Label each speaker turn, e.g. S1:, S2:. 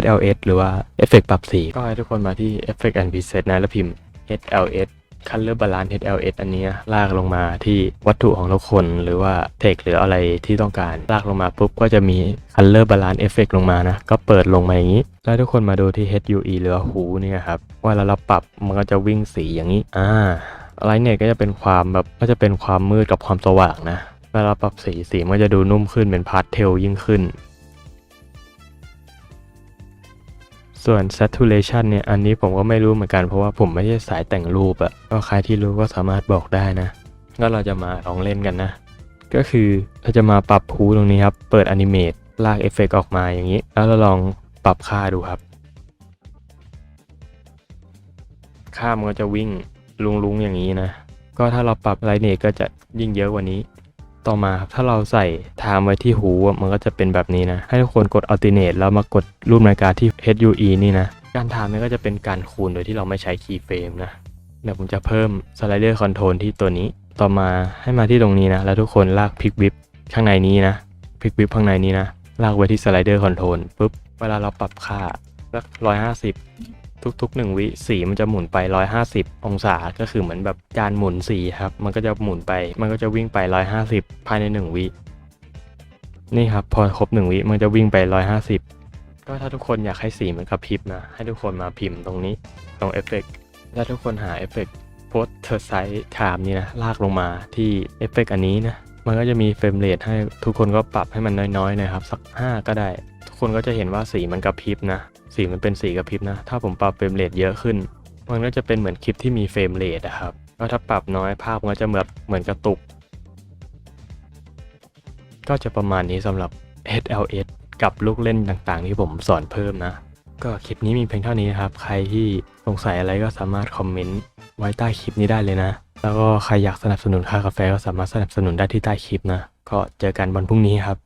S1: HLS หรือว่าเอฟเฟกปรับสีก็ให้ทุกคนมาที่ Effect and Preset นะแล้วพิมพ์ HLS Color Balance HLS อันนี้ลากลงมาที่วัตถุของทุกคนหรือว่าเทคหรืออะไรที่ต้องการ ลากลงมาปุ๊บก็จะมี Color Balance Effect ลงมานะ ก็เปิดลงมาอย่างนี้ แล้วทุกคนมาดูที่ HUE หรือว่าหูเนี่ยครับว่าเราเราปรับมันก็จะวิ่งสีอย่างนี้อ่าไลท์เนตก็จะเป็นความแบบก็จะเป็นความมืดกับความสว่างนะเวลาปรับสีสีมันจะดูนุ่มขึ้นเป็นพาสเทลยิ่งขึ้น ส่วน saturation เนี่ย อันนี้ผมก็ไม่รู้เหมือนกันเพราะว่าผมไม่ใช่สายแต่งรูปอะก็ใครที่รู้ก็สามารถบอกได้นะ ก็เราจะมาลองเล่นกันนะ ก็คือเราจะมาปรับพูตรงนี้ครับ เปิด animate ลากเอฟเฟกออกมาอย่างนี้ แล้วเราลองปรับค่าดูครับ ค่ามันก็จะวิ่งลุงๆอย่างนี้นะ ก็ถ้าเราปรับไลท์เนตก็จะยิ่งเยอะกว่านี้ ต่อมาครับถ้าเราใส่ไทม์ไว้ที่หูมันก็จะเป็นแบบนี้นะ ให้ทุกคนกด alternate แล้วมากดรูปนาฬิกาที่ HUE นี่นะ การไทม์นี่ก็จะเป็นการคูณโดยที่เราไม่ใช้คีย์เฟรมนะเดี๋ยวผมจะเพิ่มสไลเดอร์คอนโทรลที่ตัวนี้ ต่อมาให้มาที่ตรงนี้นะ แล้วทุกคนลากพิกวิปข้างในนี้นะพิกวิปข้างในนี้นะ ลากไว้ที่สไลเดอร์คอนโทรลปุ๊บเวลาเราปรับค่าสักร้อยห้าสิบ ทุกๆหนึ่งวิสีมันจะหมุนไป 150 องศาก็คือเหมือนแบบจานหมุนสีครับ มันก็จะหมุนไป มันก็จะวิ่งไป 150 ภายใน 1 วิ นี่ครับ พอครบ 1 วิมันจะวิ่งไป 150 ก็ถ้าทุกคนอยากให้สีมันกระพริบนะ ให้ทุกคนมาพิมพ์ตรงนี้ตรงเอฟเฟกถ้าทุกคนหาเอฟเฟกโพสเทอร์ไซส์ไทม์นี่นะลากลงมาที่เอฟเฟกอันนี้นะมันก็จะมีเฟรมเรทให้ทุกคนก็ปรับให้มันน้อยๆนะครับ สัก 5 ก็ได้ ทุกคนก็จะเห็นว่าสีมันกระพริบนะ สีมันเป็นสีกระพริบนะ ถ้าผมปรับเฟรมเรทเยอะขึ้น มันก็จะเป็นเหมือนคลิปที่มีเฟรมเรทอะครับก็ถ้าปรับน้อยภาพมันก็จะเหมือนเหมือนกระตุก ก็จะประมาณนี้สำหรับ HLS กับลูกเล่นต่างๆ ที่ผมสอนเพิ่มนะ ก็คลิปนี้มีเพียงเท่านี้นะครับ ใครที่สงสัยอะไรก็สามารถคอมเมนต์ไว้ใต้คลิปนี้ได้เลยนะ แล้วก็ใครอยากสนับสนุนค่ากาแฟก็สามารถสนับสนุนได้ที่ใต้คลิปนะ ก็เจอกันวันพรุ่งนี้ครับ